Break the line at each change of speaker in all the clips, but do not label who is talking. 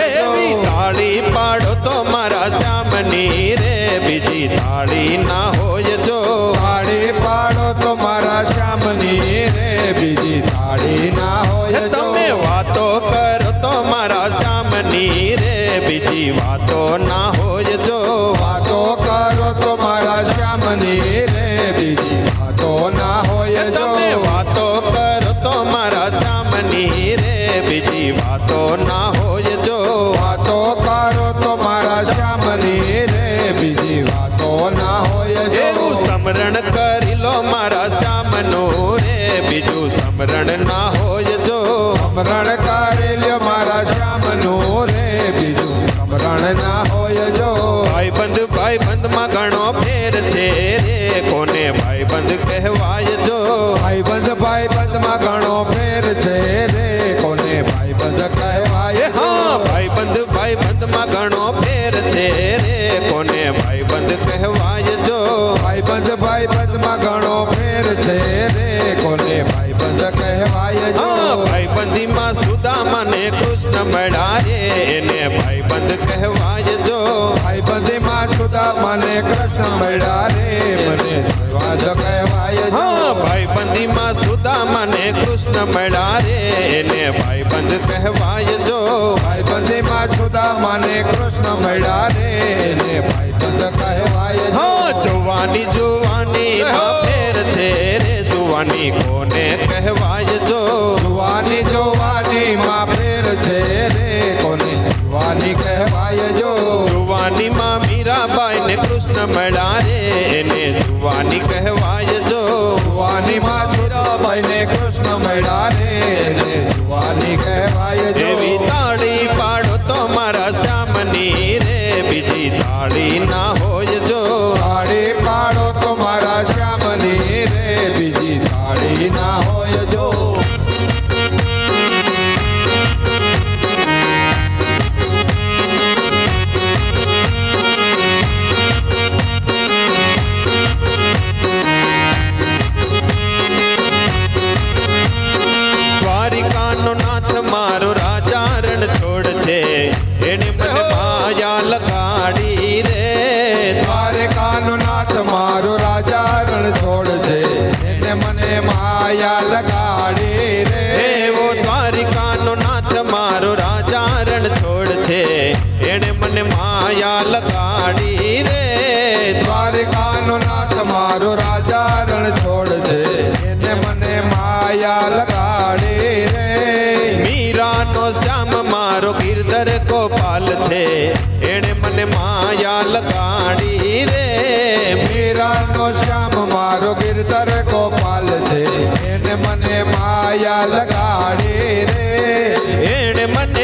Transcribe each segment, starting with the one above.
એવી તાળી પાડો તો મારા શ્યામની રે. બીજી તાળી ના હોય જો
તાળી પાડો તો મારા શ્યામની રે. બીજી તાળી ના હોય
તમે વાતો કરો તો મારા શ્યામની રે. બીજી વાતો ના હોય જો
વાતો કરો તો મારા શ્યામની રે. બીજી
સ્મરણ કરી
લ્યો મારા શ્યામનું રે બીજું સ્મરણ ના હોય જો.
ભાઈબંધ ભાઈબંધમાં ઘણો ફેર છે રે. કોને ભાઈબંધ કહેવાય જો?
ભાઈબંધ ભાઈબંધમાં ઘણો ફેર છે રે. કોને ભાઈબંધ કહેવાય
હા ભાઈબંધ ભાઈબંધમાં ઘણો ફેર છે રે. કોને ભાઈબંધ સુદામાને કૃષ્ણ મળ્યા. એને ભાઈબંધ કહેવાય જો.
ભાઈબંધીમાં સુદા મને કૃષ્ણ મળ્યા. રે મને જો કહેવાય જો.
હા ભાઈબંધીમાં સુદામાને કૃષ્ણ મળ્યા. રે એને ભાઈબંધ કહેવાય જો.
ભાઈબંધીમાં સુદા મને કૃષ્ણ મળ્યા. રે એને ભાઈબંધ
ને કૃષ્ણ મળ્યા મારો રાજા રણ છોડ છે. એને મને માયા લગાડી રે.
દ્વારકાનો નાથ મારો રાજા રણ છોડ છે. એને મને માયા લગાડી રે.
એવો દ્વારિકાનો નાથ મારો રાજા છોડ છે. એને મને માયા લગાડી રે.
દ્વારકાનો નાથ મારો રાજા રણ છોડ છે. એને મને માયા
મારો ગીરધર ગોપાલ છે. એણે મને માયા લગાડી રે.
મીરાનો શ્યામ મારો ગીરધર ગોપાલ છે. એને મને માયા લગાડી રે.
એણે મને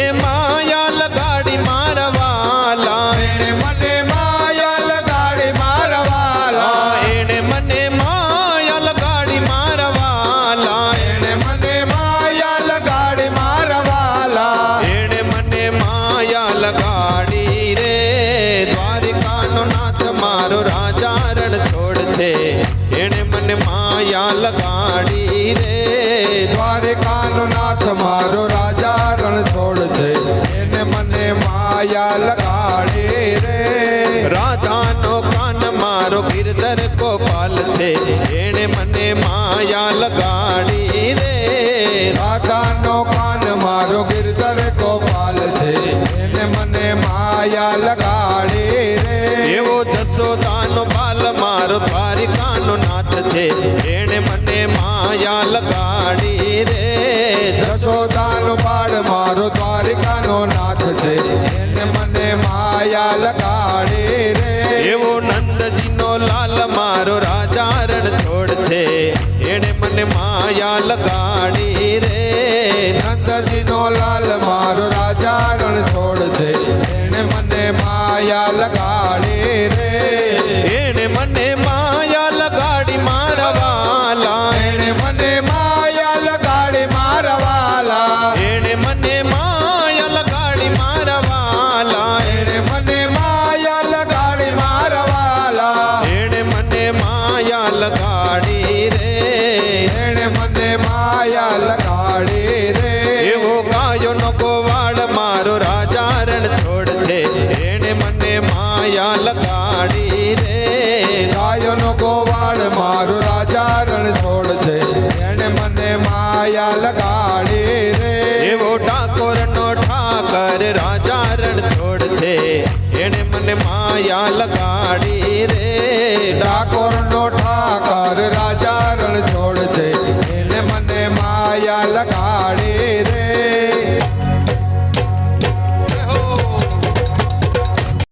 લગાડી રે. દ્વારકાનો નાથ મારો રાજા રણ છોડ છે.
એને મને માયા લગાડી રે.
રાધાનો કાન મારો ગીરધર ગોપાલ છે. એને મને માયા લગાડી રે.
રાધાનો કાન મારો ગીરધર ગોપાલ છે. એને મને માયા લગાડી રે.
એવો જસોદાનો બાલ મારો દ્વારિકાનો નાથ છે. માયા લગાડી રે.
જશોદાનો પાડ, મારો દ્વારિકાનો નાથ છે. એને મને માયા લગાડી રે.
એવો નંદજીનો લાલ, મારો રાજા રણ છોડ છે. એને મને માયા લગાડી રે.
નંદજીનો લાલ માયા લગાડી રે. ગાયનો ગોવાળ મારો રાજા રણછોડ છે. એને મને માયા લગાડી રે.
એવો
ઠાકોરનો ઠાકર રાજા રણછોડ છે. એને મને માયા લગાડી